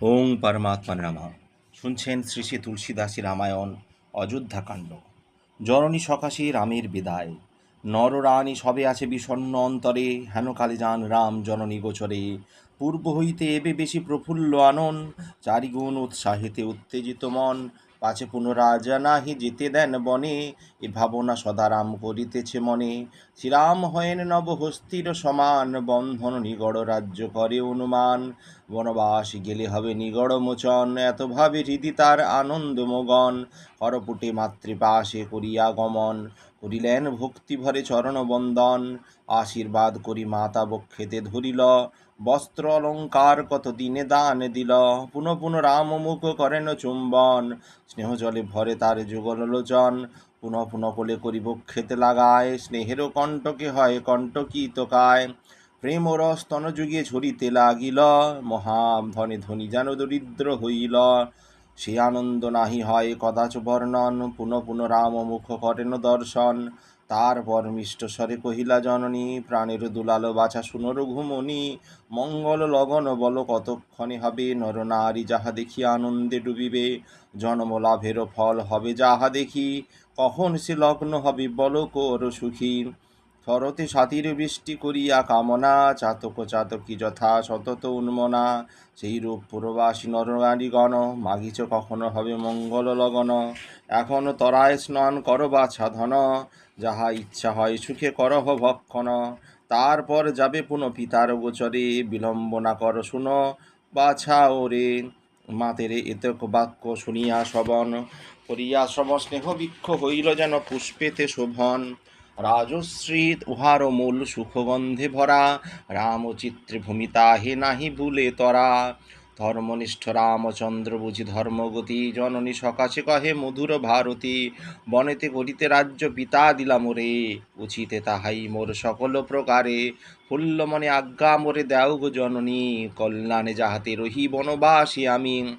ওং পরমাত্মা নামা। শুনছেন শ্রী শ্রী তুলসীদাসী রামায়ণ, অযোধ্যাকাণ্ড। জননী সকাশে রামের বিদায়। নররানী সবে আছে বিষণ্ন অন্তরে, হেন কালে যান রাম জননী গোচরে। পূর্ব হইতে এবে বেশি প্রফুল্ল আনন, চারিগুণ উৎসাহিতে উত্তেজিত মন পাছে রাজা নাহি যেতে দেন বনে, এ ভাবনা সদারাম করিতেছে মনে। শ্রীরাম হয়েন নব হস্তির সমান, বন্ধন নিগড় রাজ্য করে অনুমান। বনবাস গেলে হবে নিগড় মোচন, এত ভাবে হৃদি তার আনন্দ মগন। করপুটে মাতৃপাশে করিয়া গমন করিলেন ভক্তি ভরে চরণ বন্দন আশীর্বাদ করি মাতা বক্ষেতে ধরিল, বস্ত্র অলঙ্কার কত দিনে দান দিল, পুনঃ পুনঃ রাম মুখ করেন চুম্বন, স্নেহ জলে ভরে তার যুগল লোচন, পুনঃ পুনঃ কোলে করি বক্ষেতে লাগায় স্নেহেরও কণ্টকে হয় কণ্টকী তোকায় প্রেম রস স্তনযুগে ঝরিতে লাগিল মহা ধনে ধনী যেন দরিদ্র হইল সে আনন্দ নাহি হয় কদাচ বর্ণন, পুনঃ পুনঃ রাম মুখ করেন দর্শন। তারপর মিষ্ট স্বরে কহিলা, জননী, প্রাণের দুলাল বাছা শুনর ঘুমনি মঙ্গল লগন বল কতক্ষণে হবে? নর নারী যাহা দেখি আনন্দে ডুবিবে, জন্ম লাভেরও ফল হবে যাহা দেখি। কখন সে লগ্ন হবে বল কোর সুখী? শরতে সাতির বৃষ্টি করিয়া কামনা, চাতক চাতকী যথা সতত উন্মনা। সেই রূপ পুরবাসী নরনারীগণ মাগিচ কখনো হবে মঙ্গল লগন। এখন তরায় স্নান কর বা সাধন যাহা ইচ্ছা হয় সুখে করহ ভক্ষণ। তারপর যাবে পুনঃ পিতার গোচরে, বিলম্ব না কর শুন। বাছা ওরে, মাতেরে এতক বাক্য শুনিয়া শ্রবণ করিয়া শ্রব স্নেহ বৃক্ষ হইল যেন পুষ্পেতে শোভন। রাজশ্রীত উহার মূল সুখগন্ধে ভরা রামচিত্রে ভূমিতা হে নাহি ভুলে তরা। ধর্মনিষ্ঠ রামচন্দ্র বুঝি ধর্মগতি, জননী সকাশে কহে, মধুর ভারতী, বনেতে করিতে রাজ্য পিতা দিলাম রে উচিতে তাহাই মোর সকল প্রকারে, ফুল্ল মনে আজ্ঞা মোরে দেও গো জননী, কল্যাণে যাহাতে রহি বনবাসী আমি।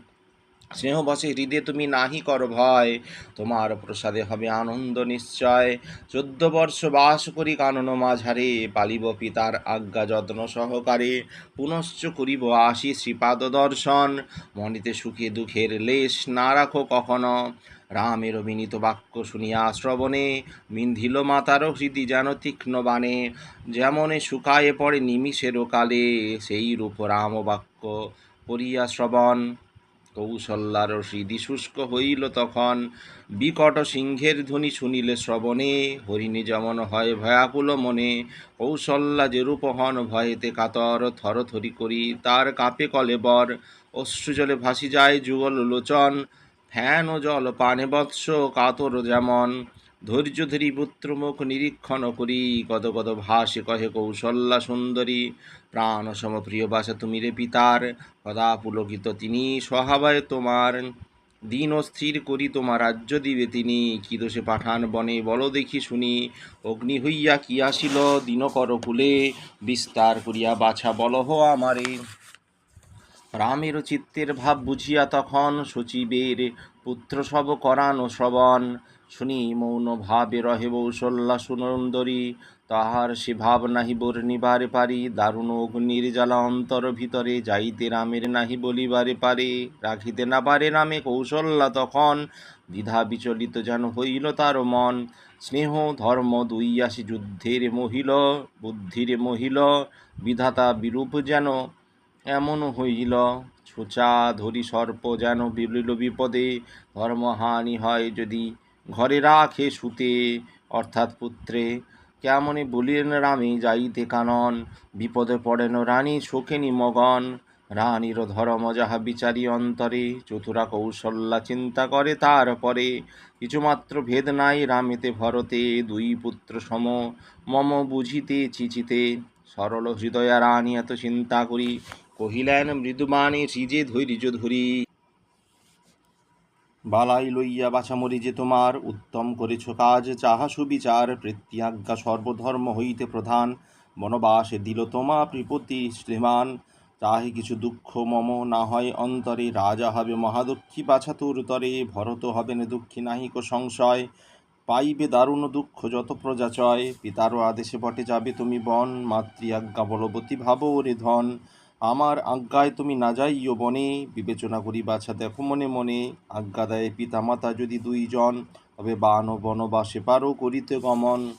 স্নেহবশে হৃদে তুমি নাহি কর ভয়, তোমার প্রসাদে হবে আনন্দ নিশ্চয়। চোদ্দ বর্ষ বাস করি কানন মাঝারে, পালিব পিতার আজ্ঞা যত্ন সহকারে। পুনশ্চ করিব আসি শ্রীপাদ দর্শন, মনিতে সুখে দুঃখের লেশ না রাখো কখনো। রামের বিনীত বাক্য শুনিয়া শ্রবণে মিন্ধিল মাতারও হৃদি যেন তীক্ষ্ণ বাণে। যেমনে শুকায়ে পড়ে নিমিষেরও কালে, সেই রূপ রাম বাক্য পড়িয়া শ্রবণ। কৌশল্যার হৃদি শুষ্ক হইল তখন। বিকট সিংহের ধ্বনি শুনিলে শ্রবণে, হরিণী যেমন হয় ভয়াকুল মনে। কৌশল্যা যেরূপ হন ভয়েতে কাতর থর থরি করি, তার কাঁপে কলেবর অশ্রুজলে ভাসি যায় যুগল লোচন ফ্যান ও জল পানে বৎস কাতর যেমন। ধৈর্য ধরি পুত্রমুখ নিরীক্ষণ করি। কত কত ভাসে কহে কৌশল্যা সুন্দরী, প্রাণ সম প্রিয় বাসা তুমি রে পিতার, কদা পুলকিত তিনি স্বভাবায় তোমার। দিন অস্থির করি তোমার রাজ্য দিবে তিনি। কি দোষে পাঠান বনে বল দেখি শুনি। অগ্নি হইয়া কি আসিল দিনকর কুলে, বিস্তার করিয়া বাছা বলহ আমারে। রামের চিত্তের ভাব বুঝিয়া তখন সচিবের পুত্র সব করানো শ্রবণ। শুনি মৌন ভাবে রহে কৌশল্যা সুনন্দরী। তাহার সে ভাব নাহি বর্ণিবারে পারি, দারুণ অগ্নির জ্বালা অন্তর ভিতরে যাইতে রামের নাহি বলিবারে পারে। রাখিতে না পারে রামে কৌশল্যা তখন, দ্বিধা বিচলিত যেন হইল তার মন। স্নেহ, ধর্ম দুই আসি যুদ্ধের মহিল, বুদ্ধির মহিল, বিধাতা বিরূপ যেন এমন হইল। ছোচা ধরি সর্প যেন বিলিল বিপদে, ধর্মহানি হয় যদি ঘরে রাখে সুতে, অর্থাৎ পুত্রে। কেমনে বলিলেন রামে যাইতে কানন বিপদে পড়েন রানী, শোকেনি মগন। রানীর ধর্ম যাহা বিচারি অন্তরে, চতুরা কৌশল্যা চিন্তা করে তার পরে। কিছুমাত্র ভেদ নাই রামেতে ভরতে, দুই পুত্র সম, মম বুঝিতে চিচিতে। সরল হৃদয়া রানী এত চিন্তা করি, কহিলেন মৃদুবাণী সিজে ধৈর্য ধরি। বালাই লইয়া বাছা মরি যে তোমার, উত্তম করেছ কাজ যাহা সুবিচার, প্রত্যাজ্ঞা সর্বধর্ম হইতে প্রধান। বনবাসে দিল তোমা প্রিপতি শ্রীমান। তাহে কিছু দুঃখ মম না হয় অন্তরে, রাজা হবে মহাদুঃখী বাছা তোর, ভরত হবেন দুঃখী নাহিক সংশয়। পাইবে দারুণ দুঃখ যত প্রজা চয় পিতারও আদেশে বটে যাবে তুমি বন মাতৃ আজ্ঞা বলবতী ভাব ওরে ধন। আমার আজ্ঞায় তুমি না যাইও বনে, বিবেচনা করি বাছা দেখো মনে মনে। আজ্ঞা দেয় পিতামাতা যদি দুইজন, তবে বান ও বনবাসে পারো করিতে গমন।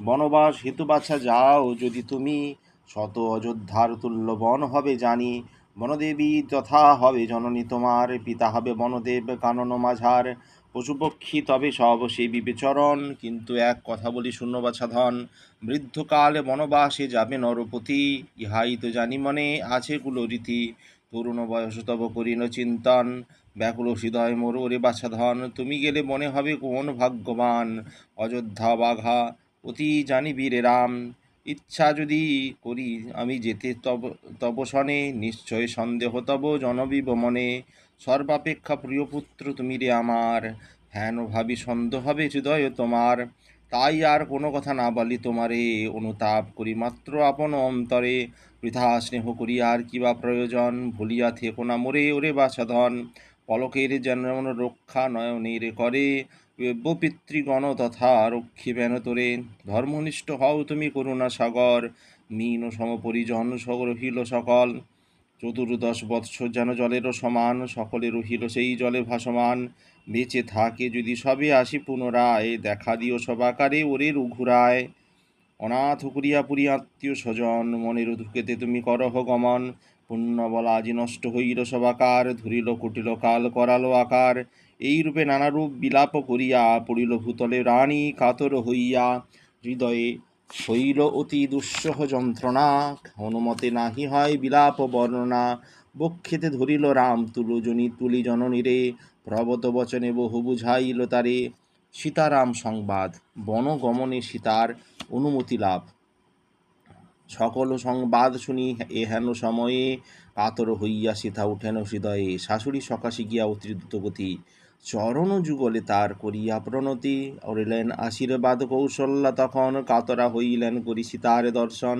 বনবাস হেতু বাছা যাও যদি তুমি, শত অযোধ্যার তুল্য বন হবে জানি। বনদেবী তথা হবে জননী তোমার, পিতা হবে বনদেব কানন মাঝার। পশুপক্ষী তবে সব সেই বিবেচরণ, কিন্তু এক কথা বলি শূন্য বাছা ধন বৃদ্ধকালে বনবাসে যাবে নরপতি, ইহাই তো জানি মনে আছে কুলো রীতি তরুণ বয়স তব করিন চিন্তন, ব্যাকুল হৃদয় মোর ওরে বাছা ধন তুমি গেলে মনে হবে কোন ভাগ্যবান। অযোধ্যা বাঘা, অতি জানি বীরে রাম। ইচ্ছা যদি করি আমি যেতে তব তপসনে নিশ্চয় সন্দেহ তব জনবিব মনে। সর্বাপেক্ষা প্রিয় পুত্র, তুমি রে আমার। হেন ভাবি সন্দেহ হবে হৃদয় তোমার। তাই আর কোনো কথা না বলি তোমারে। অনুতাপ করি মাত্র আপন অন্তরে। বৃথা স্নেহ করি আর কিবা প্রয়োজন? ভুলিয়া থেকো না মোরে, ওরে বাছাধন। পলকের যেমন রক্ষা নয়নের করে পিতৃগণ তথা রক্ষিবেন তোরে। ধর্মনিষ্ঠ হও তুমি করুণা সাগর। মিন সমপরিজন সগর রহিল সকল। চতুর্দশ বৎসর যেন জলেরও সমান সকলে রহিল সেই জলে ভাসমান। বেঁচে থাকে যদি সবে আসি পুনরায়, দেখা দিও সবাকারে ওরে রঘুরায় অনাথ করিয়া পুরি আত্মীয় স্বজন, মনের ধুকেতে তুমি করহ গমন। পুণ্য বলা আজি নষ্ট হইল সবাকার, ধরিল কুটিল কাল করালো আকার। এই রূপে নানারূপ বিলাপ করিয়া পড়িল ভূতলে রানী কাতর হইয়া। হৃদয়ে হইল অতি দুঃসহ যন্ত্রণা, হনুমতে নাহি হয় বিলাপ বর্ণনা, বক্ষেতে ধরিল রাম তুলজনী তুলি জননীরে প্রবত বচনে বহু বুঝাইল তারে, সীতারাম সংবাদ বনগমনে সীতার অনুমতি লাভ। সকল সংবাদ শুনি এ হেন সময়ে কাতর হইয়া সীতা উঠেন হৃদয়ে, শাশুড়ি সকাশে গিয়া অতি দ্রুতগতি চরণ যুগলে তার করিয়া প্রণতি অরিলেন আশীর্বাদ কৌশল্যা তখন কাতরা হইলেন করি সীতার দর্শন।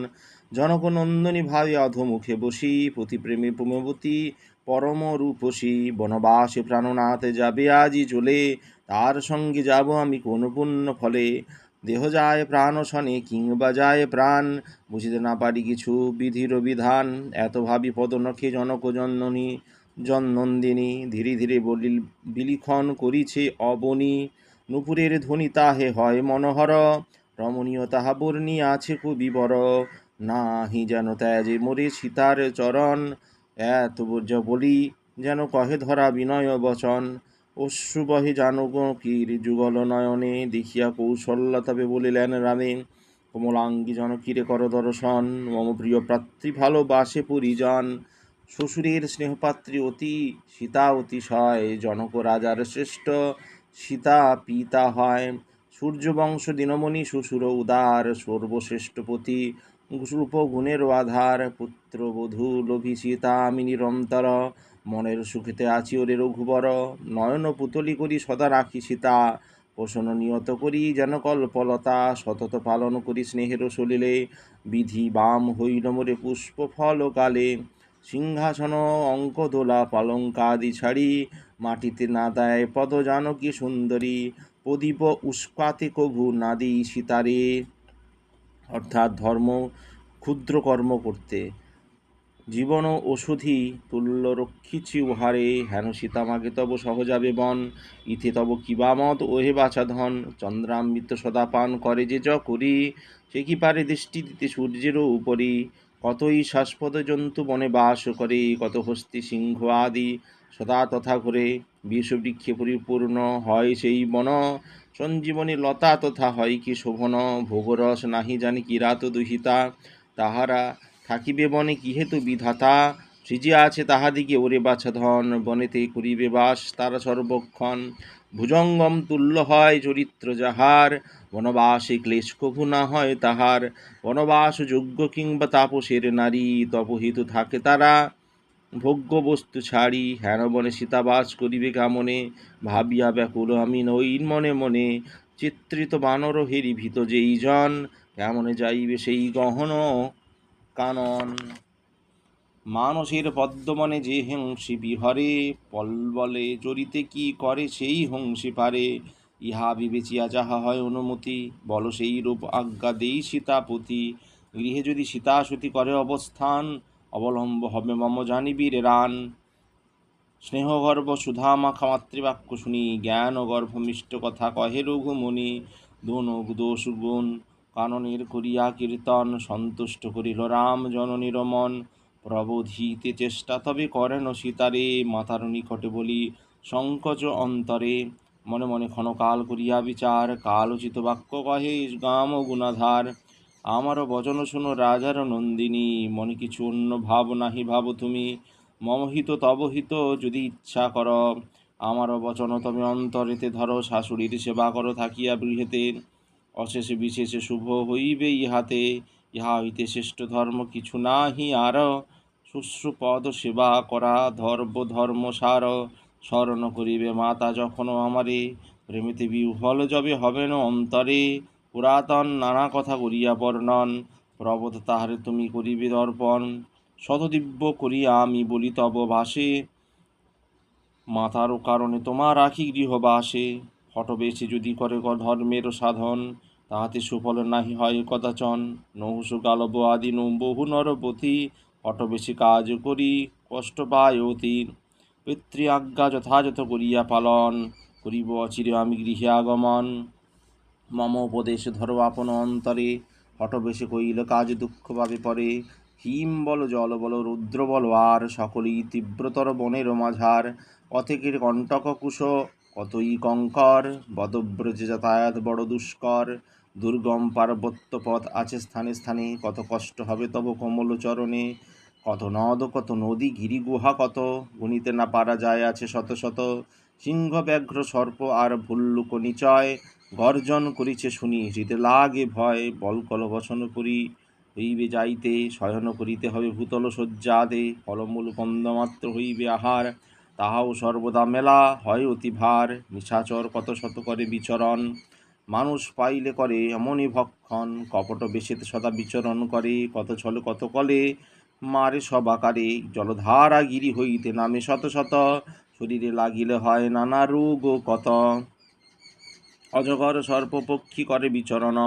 জনক নন্দনী ভাবে অধমুখে বসি, প্রতিপ্রেমী পুমবতী পরম রূপসী, বনবাসে প্রাণনাথ যাবে আজি চলে, তার সঙ্গে যাব আমি কোন পুণ্য ফলে। দেহ যায় প্রাণ শনে কিংবা যায় প্রাণ, বুঝিতে না পারি কিছু বিধির বিধান। এত ভাবি পদনখে জনক জননী জননন্দিনী ধীরে ধীরে বলিল, বিলিখন করিছে অবনী, নুপুরের ধ্বনি তাহে হয় মনোহর, রমণীয় তাহা বর্ণী আছে বড় নাহি যেন ত্যাজে মরে সীতার চরণ, এত বলি যেন কহে ধরা বিনয় বচন অশ্রুবহে জানক কীর যুগল নয়নে, দেখিয়া কৌশল্য তবে বলিলেন রামে, কমলাঙ্গী জনকীরে কর দর্শন, মম প্রিয় প্রাত্রী ভালোবাসে পরিজন শ্বশুরের স্নেহপাত্রী অতি সীতা অতিশয় জনক রাজার শ্রেষ্ঠ সীতা পিতা হয়। সূর্যবংশ দিনমণি শ্বশুর উদার সর্বশ্রেষ্ঠপতি। রূপ গুণের আধার পুত্র বধূ লোভী সীতা, আমি নিরন্তর মনের সুখেতে আছি ওরে রঘুবর। নয়ন পুতলি করি সদা রাখি সীতা, পোষণ নিয়ত করি যেন কল্পলতা, সতত পালন করি স্নেহের সলিলে। বিধি বাম হইল মোরে পুষ্প ফল কালে। সিংহাসন, অঙ্ক, দোলা, পালঙ্কাদি ছাড়ি, মাটিতে না দেয় পদ জানকী সুন্দরী, প্রদীপ উস্কাতে কভু নাদি সীতারে। অর্থাৎ ধর্ম, ক্ষুদ্র কর্ম করতে। জীবন ওষুধি তুল্য রক্ষিছি উহারে, হেন সীতামাকে তব সহজাবে বন ইথে তব কিবামত ওহে বাছা ধন, চন্দ্রামৃত সদা পান করে যে য করি সে কি পারে দৃষ্টি দিতে সূর্যেরও উপরি। কতই শ্বাসপদ জন্তু বনে বাস করে, কত হস্তি সিংহ আদি সদা তথা ঘরে বিষবৃক্ষে পরিপূর্ণ হয় সেই বন। সঞ্জীবনী লতা তথা হয় কি শোভন, ভোগরস নাহি জানি কিরাত দুহিতা। তাহারা থাকিবে বনে কি হেতু বিধাতা? আছে তাহাদিকে ওরে বাছা ধন, বনেতে করিবে বাস তারা সর্বক্ষণ। ভুজঙ্গম তুল্য হয় চরিত্র যাহার বনবাসে ক্লেশ কভু না হয় তাহার। বনবাস যোগ্য কিংবা তাপসের নারী তপহিত থাকে তারা। ভোগ্য বস্তু ছাড়ি হেন বনে সীতাবাস করিবে কামনে, ভাবিয়া ব্যাকুল আমি নইন মনে মনে। চিত্রিত বানর হেরি ভীত যেই জন, কেমনে যাইবে সেই গহন? কানন। মানসের পদ্মবনে যে হিংসী বিহরে, পলবলে জড়িতে কি করে সেই হংসী পারে? ইহা বিবেচিয়া যাহা হয় অনুমতি, বল সেই রূপ আজ্ঞা দেই সীতাপতি। গৃহে যদি সীতাসতী করে অবস্থান, অবলম্ব হবে মম জানিবীর রান। স্নেহগর্ভ সুধামাখা মাতৃবাক্য শুনি জ্ঞান গর্ভ মিষ্ট কথা কহে রঘুমণি দোন দোষ গুণ, কাননের করিয়া কীর্তন সন্তুষ্ট করিল রাম জননীর মন। প্রবোধিতে চেষ্টা তবে করেন সীতারে মাতার নিকটে বলি, সংকোচ অন্তরে। মনে মনে ক্ষণকাল করিয়া বিচার, কাল কালোচিত বাক্য কহে, গাম ও গুণাধার। আমারও বচন শুনো রাজার নন্দিনী, মনে কিছু অন্য ভাব নাহি ভাব তুমি। মমহিত তবহিত যদি ইচ্ছা কর। আমারও বচন তবে অন্তরেতে ধরো, শাশুড়ির সেবা করো থাকিয়া গৃহেতে। অশেষে বিশেষে শুভ হইবে ইহাতে, ইহা হইতে শ্রেষ্ঠ ধর্ম কিছু নাহি আর। শুশ্রুপদ সেবা করা ধর্ম ধর্ম সার। স্মরণ করিবে মাতা যখন আমারে প্রেমিতে বিহ্বল যবে হবেন অন্তরে। পুরাতন নানা কথা করিয়া বর্ণন, প্রবোধ তাহারে তুমি করিবে দর্পণ। শতদিব্য করিয়া আমি বলি তব ভাসে। মাতারও কারণে তোমার রাখি গৃহবাসে। হটবেশে যদি করে ধর্মের সাধন, তাহাতে সুফল নাহি হয় কদাচন। নহুষ, গালব আদি নৌ বহু নরপতি হটবেশে কাজ করি, কষ্ট পায় অতি পিতৃ আজ্ঞা যথাযথ করিয়া পালন করিব অচিরে আমি গৃহে আগমন মম উপদেশ ধরো আপন অন্তরে। হটবেশে কইল কাজ দুঃখ পাবে পরে হিম বল, জল বল, রুদ্র বল, আর সকলেই তীব্রতর বনের মাঝার। অথেকের কণ্টক কুশ, কতই কঙ্কর। বদব্রজে যাতায়াত বড় দুষ্কর। দুর্গম পার্বত্য পথ আছে স্থানে স্থানে। কত কষ্ট হবে তব কমল চরণে। কত নদ কত নদী গিরি গুহা কত গুনিতে না পারা যায় আছে শত শত। সিংহ ব্যাঘ্র সর্প আর ভুল্লুক নিচয়, গর্জন করিছে শুনি, হৃদে লাগে ভয়, বলকল বসন করি। হইবে যাইতে, শয়ন করিতে হবে ভূতল শয্যাদে, ফলমূল কন্দমাত্র হইবে আহার। তাহাও সর্বদা মেলা, হয় অতি ভার, নিশাচর কত শত করে বিচরণ। মানুষ পাইলে করে এমনই ভক্ষণ, কপট বেশেতে সদা বিচরণ করে, কত ছল কত কলে। মারে সব আকারে। জলধারা গিরি হইতে নামে শত শত। শরীরে লাগিলে হয় নানা রোগ ও কত। অজগর সর্পপক্ষী করে বিচরণ।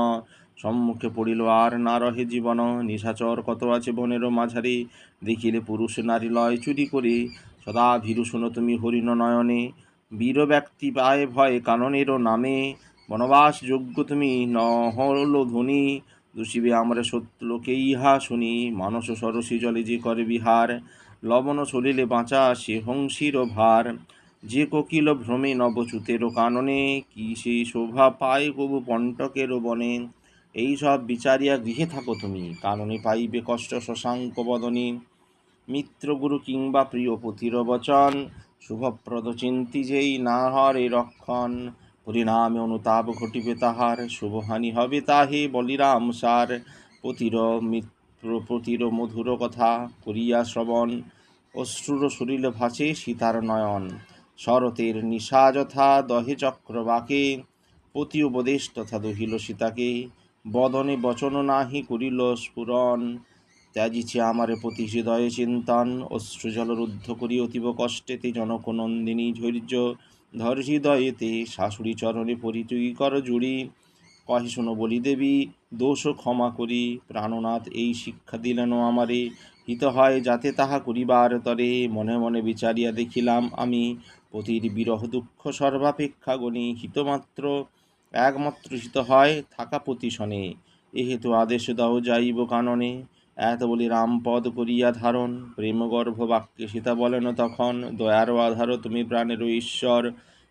সম্মুখে পড়িল আর না রহে জীবন। নিশাচর কত আছে বনেরও মাঝারে। দেখিলে পুরুষ নারী লয় চুরি করে। সদা ভীরু শুনো তুমি হরিণ নয়নে। বীর ব্যক্তি পায় ভয় কাননেরও নামে। বনবাস যোগ্য তুমি নহল ধ্বনি। দূষিবে আমরা সত্য লোকে ইহা শুনি। মানস সরসী জলে যে করে বিহার, লবণ চলিলে বাঁচা সে হংসীর ভার। যে কোকিল ভ্রমে নবচ্যুতেরও কাননে, কি সেই শোভা পায় কবু পণ্টকেরও বনে? এই সব বিচারিয়া গৃহে থাকো তুমি, কাননে পাইবে কষ্ট শশাঙ্ক বদনে। মিত্রগুরু কিংবা প্রিয় পতির বচন, শুভপ্রদ চিন্তি যেই না হরে রক্ষণ। পরিণামে অনুতাপ ঘটিবে তাহার, শুভহানি হবে তাহে বলিরাম সার। পতির মিত্র প্রতির মধুর কথা করিয়া শ্রবণ। অশ্রুর শরীরে ভাসে সীতার নয়ন। শরতের নিশা যথা দহে চক্রবাকে পতি উপদেশ তথা দহিল সীতাকে। বদনে বচন নাহি করিল স্ফুরণ। ত্যাজিছে আমারে প্রতি হৃদয়ে চিন্তন। অশ্রুজল রুদ্ধ করি অতীব কষ্টেতে জনক নন্দিনী ধৈর্য। ধর হৃদয়েতে শাশুড়ি চরণে পরিচয়ী কর জুড়ি। কহে, শোনো বলি দেবী, দোষ ক্ষমা করি। প্রাণনাথ এই শিক্ষা দিলেন আমারে। হিত হয় যাতে তাহা করিবার তরে। মনে মনে বিচারিয়া দেখিলাম আমি পতির বিরহ দুঃখ সর্বাপেক্ষা গণি হিতমাত্র। একমাত্র হিত হয় থাকা পতি শনে এহেতু আদেশ দাও যাইব কাননে। এত বলি রামপদ করিয়া ধারণ, প্রেমগর্ভ বাক্যে সীতা বলেন তখন দয়ারও আধার তুমি প্রাণের ঈশ্বর,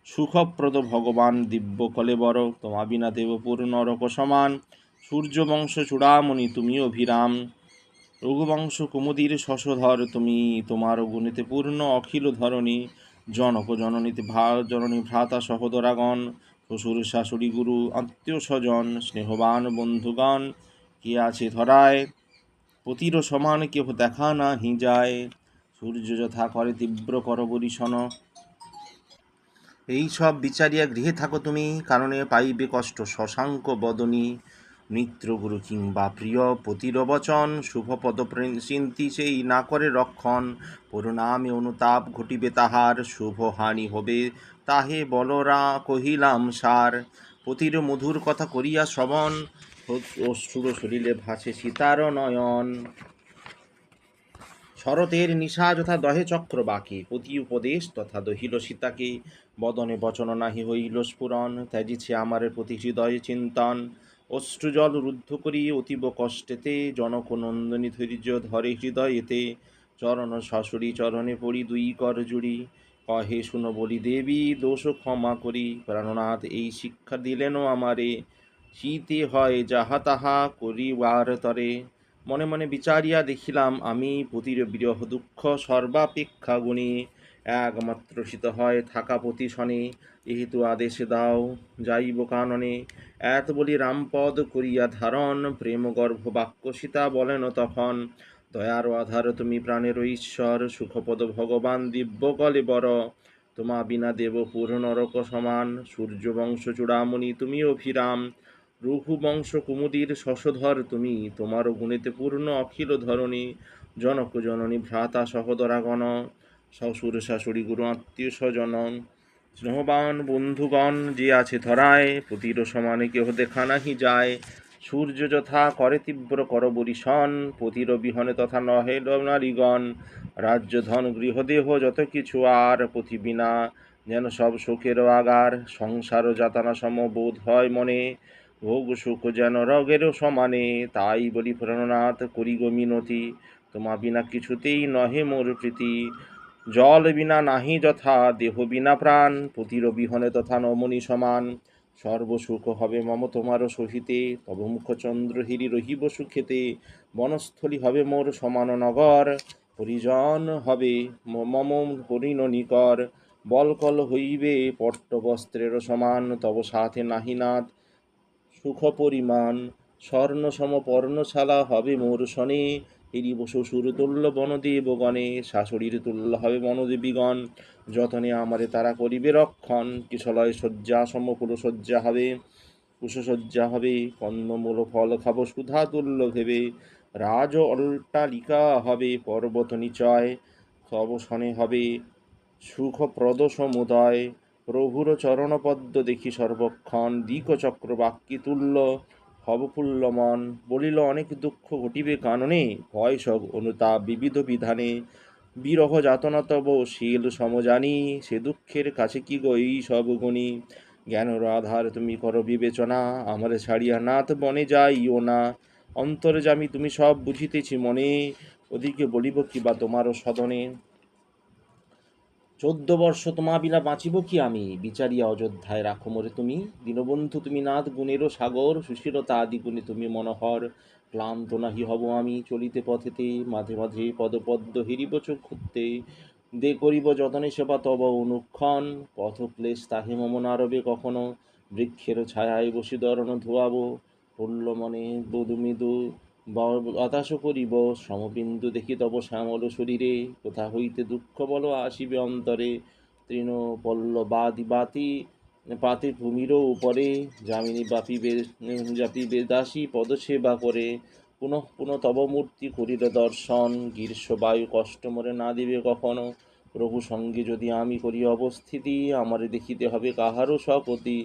সুখপ্রদ ভগবান দিব্য কলেবর তোমা বিনা দেবপুর নরক সমান সূর্যবংশ চূড়ামণি তুমি অভিরাম, রঘুবংশ কুমুদির শশধর তুমি তোমার গুণিতে পূর্ণ অখিল ধরণী, জনক জননীতে ভা, জননী ভ্রাতা সহোদরাগণ, শ্বশুর শাশুড়ি গুরু, আত্মীয় স্বজন, স্নেহবান বন্ধুগণ, কে আছে ধরায়? পতির সমান কেহ দেখা না হি যায়। সূর্য যথা করে তীব্র করবরিশন এই সব বিচারিয়া গৃহে থাকো তুমি, কারণে পাইবে কষ্ট শশাঙ্ক বদনী। মিত্রগুরু কিংবা প্রিয় পতির বচন শুভপদ চিন্তি সেই না করে রক্ষণ। পরিণামে অনুতাপ ঘটিবে তাহার, শুভ হানি হবে তাহে বলরা কহিলাম সার। পতির মধুর কথা করিয়া শ্রবণ অশ্রুর শরীরে ভাসে সীতার নয়ন। শরতের নিশা যথা দহে চক্র বাকি, প্রতি উপদেশ তথা দহিল সীতাকে। বদনে বচন নাহি হইল স্ফুরণ, ত্যাজিছে আমার প্রতি হৃদয় চিন্তন। অশ্রুজল রুদ্ধ করি অতীব কষ্টেতে, জনক নন্দনী ধৈর্য ধরে হৃদয়েতে। চরণ শাশুড়ি চরণে পড়ি দুই কর জুড়ি, কহে শুনো বলি দেবী, দোষ ক্ষমা করি। প্রাণনাথ এই শিক্ষা দিলেনও আমারে। শীতে হয় যাহা তাহা করিবার তরে। মনে মনে বিচারিয়া দেখিলাম আমি পতির বিরহ দুঃখ সর্বাপেক্ষা গুণী একমাত্র শীত হয় থাকা পতি শনে এহেতু আদেশে দাও, যাইব কাননে। এত বলি রামপদ করিয়া ধারণ প্রেম গর্ভ বাক্য সীতা বলেন তখন, দয়ার আধার তুমি প্রাণের ঈশ্বর, সুখপদ ভগবান দিব্য কলে বর। তোমা বিনা দেব পুর নরক সমান সূর্য বংশ চূড়ামণি তুমি অভিরাম। রঘুবংশ কুমুদীর শশধর তুমি, তোমার গুণেতে পূর্ণ অখিল ধরণী। জনক জননী ভ্রাতা সহদরাগণ, শ্বশুর শাশুড়ি গুরু আত্মীয় স্বজন, স্নেহবান বন্ধুগণ যে আছে ধরায়, প্রতির সমানে কেহ দেখা নাহি যায়। সূর্য যথা করে তীব্র কর বরিশন পতির বিহনে তথা নহে নারীগণ। রাজ্য ধন গৃহদেহ যত কিছু আর পতি বিনা, যেন সব সুখের আগার, সংসার যাতনা সম বোধ হয় মনে। ভোগ সুখ যেন রগেরও সমানে, তাই বলি প্রাণনাথ করি গো মিনতি। তোমা বিনা কিছুতেই নহে মোর প্রীতি। জল বিনা নাহি যথা, দেহ বিনা প্রাণ পতির বিহনে তথা নমনি সমান। সর্বসুখ হবে মম তোমারও সহিতে, তব মুখচন্দ্র হিরি রহিব সুখেতে। বনস্থলী হবে মোর সমান নগর হরিজন হবে মম হরিণ নিকর। বলকল হইবে পট্টবস্ত্রের সমান, তব সাথে নাহিনাথ সুখ পরিমাণ স্বর্ণ সম পর্ণশালা হবে মোর শনে। হিরিব শ্বশুর তুল্য বনদেব গণে, শাশুড়ির তুল্য হবে বনদেবীগণ। যতনে আমারে তারা করিবে রক্ষণ, কিশলয় শয্যা, সমকুল শয্যা হবে। কুশশয্যা হবে কন্দমূল ফল খাব সুধা তুল্য ভেবে। রাজ অল্টালিকা হবে, পর্বত নিচয় অবসনে হবে সুখপ্রদ সমুদয়। প্রভুর চরণপদ্ম দেখি সর্বক্ষণ দিক চক্র বাক্যি তুল্য হবফুল্ল মন বলিল, অনেক দুঃখ ঘটিবে কাননে, ভয় সব অনুতাপ, বিবিধ বিধানে। বিরহ যাতনা তব, শীল সমজানি, সে দুঃখের কাছে কি গো এই সব গুণী? জ্ঞানর আধার তুমি করো বিবেচনা, আমারে ছাড়িয়া নাথ বনে যাইও না। অন্তরে যে আমি তুমি সব বুঝিতেছি মনে, ওদিকে বলিব কি বা তোমারও সদনে? চোদ্দ বর্ষ তোমা বিনা বাঁচিব কি আমি? বিচারিয়া অযোধ্যায় রাখো মোরে তুমি। দীনবন্ধু তুমি নাথ, গুণেরও সাগর, সুশীলতা আদি গুণে তুমি মনোহর। ক্লান্ত নাহি হব আমি চলিতে পথেতে, মাঝে মাঝে পদপদ্ম হেরিব চক্ষুতে। দে করিব যতনে সেবা তব অনুক্ষণ, পথ ক্লেশ তাহে মম কখনো। বৃক্ষের ছায়ায় বসি দরণ ধোয়াবো পড়ল মনে মৃদু হতাশ করিব সমবিন্দু দেখি তব শ্যামল শরীরে। কোথা হইতে দুঃখ বল আসিবে অন্তরে? তৃণ পল্ল বাদি বাতি পাতে ভূমির উপরে। যামিনী বাপিবে জাপিবে বেদাসী পদসেবা করে। পুনঃ পুনঃ তব মূর্তি করিল দর্শন। গ্রীষ্ম বায়ু কষ্ট মরে না দিবে কখনো? প্রভু সঙ্গে যদি আমি করি অবস্থিতি, আমারে দেখিতে হবে কাহারও শপতি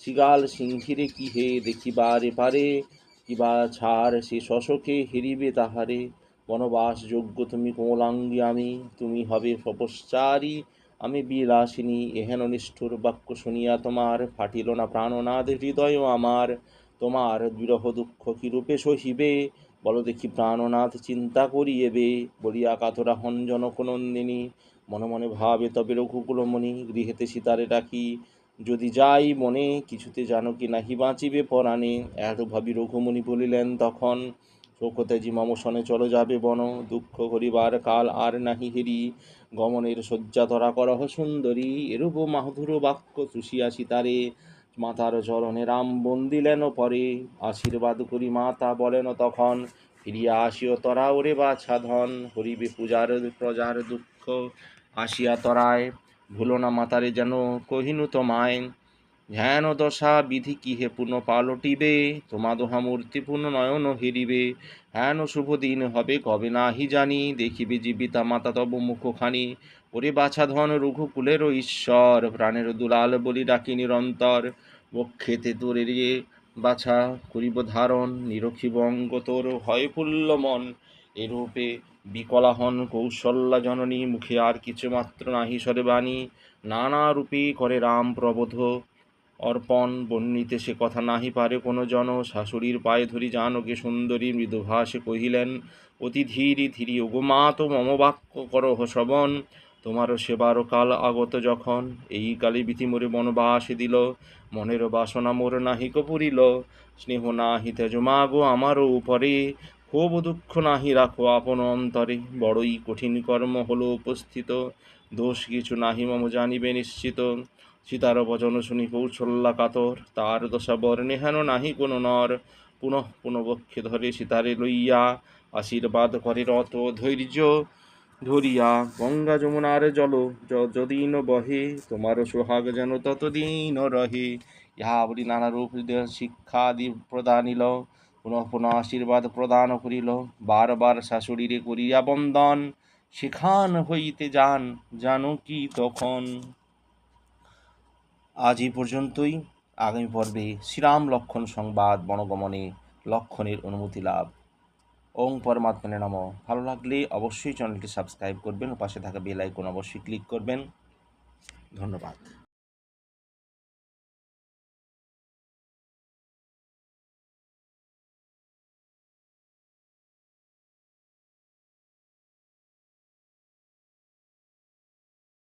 শৃগাল সিংহিরে কি হে দেখিবারে পারে? কিবা ছাড় সে শশকে হেরিবে তাহারে, বনবাস যোগ্য তুমি কোমলাঙ্গী আমি, তুমি হবে তপশ্চারী আমি বিলাসিনী, এহেন নিষ্ঠুর বাক্য শুনিয়া তোমার ফাটিল না প্রাণনাদ হৃদয় আমার। তোমার বিরহ দুঃখ রূপে সহিবে? বলো দেখি প্রাণনাথ চিন্তা করিয়েবে, বলিয়া কাতরা হন জনকনন্দিনী মনে মনে ভাবে তবে রঘুকুলমণি, গৃহেতে সীতারে ডাকি যদি যাই মনে, কিছুতে জানো কি নাহি বাঁচিবে পরাণে। এত ভাবি রঘুমণি বলিলেন, তখন শোকতেজি মমসনে চলো যাবে বন। দুঃখ করিবার কাল আর নাহি হেরি। গমনের শয্যা তরা করহ সুন্দরী। এরূপ মাহুধুর বাক্য চুষিয়া সীতারে মাতার চরণে রাম বন্দিলেন পরে। আশীর্বাদ করি মাতা বলেন তখন, ফিরিয়া আসিও তরা ওরে বা ছাধন হরিবে পূজার প্রজার দুঃখ আসিয়া তরায়। ভুলো না মাতারে যেন, কহিনু তোমায়, ধ্যান দশা বিধি কি হে পুনঃ পালটিবে, তোমা দোহা মূর্তি পুনঃ নয়ন হেরিবে হেন শুভ দিন হবে কবে নাহি জানি, দেখিবে জীবিতা মাতা তব মুখখানি, ওরে বাছা ধন রঘুকুলেরও ঈশ্বর, প্রাণের দুলাল বলি ডাকি নিরন্তর ও বক্ষেতে তোরে রে বাছা করিব ধারণ, নিরখিব অঙ্গ তোর, হয় ফুল্ল মন এরূপে বিকলাহন কৌশল্যা জননী, মুখে আর কিছু মাত্র নাহি সরে বাণী। নানা রূপে করে রাম প্রবোধ। অর্পণ বর্ণিতে সে কথা নাহি পারে কোনো জন। শাশুড়ির পায়ে ধরি জানকে সুন্দরী মৃদুভাষে কহিলেন, অতি ধীরে ধীরে ওগোমাত তো মমবাক্য করহ শ্রবণ। তোমারও সেবার কাল আগত যখন, এই কালে বিধি মোরে বনবাসে দিল। মনের বাসনা মোর নাহিক পুরিল স্নেহ নাহি তেজ মাগো আমারও উপরে। ক্ষোভ দুঃখ নাহি রাখো আপন অন্তরে। বড়ই কঠিন কর্ম হলো উপস্থিত। দোষ কিছু নাহি, মম জানিবে নিশ্চিত। সীতার বচন শুনি কৌশল্যা কাতর তার দশা বর্ণে হেন নাহি কোনো নর। পুনঃ পুনবক্ষে ধরে সীতারে লইয়া আশীর্বাদ করে রত ধৈর্য। ধরিয়া, গঙ্গা যমুনার জল যদিন বহে, তোমার সোহাগ যেন ততদিন রহে। ইহা বলি নানা রূপ শিক্ষা দি প্রদানিল। পুনঃ পুনঃ আশীর্বাদ প্রদান করিল। বারবার শাশুড়িরে করিয়া বন্দন সেখান হইতে যান, জানো কি তখন। আজ এই পর্যন্তই। আগামী পর্বে শ্রীরাম লক্ষণ সংবাদ বনগমনে লক্ষণের অনুমতি লাভ। ওং পরমাত্মনে নম। ভালো লাগলে অবশ্যই চ্যানেলটি সাবস্ক্রাইব করবেন, ও পাশে থাকা বেল আইকন অবশ্যই ক্লিক করবেন। ধন্যবাদ।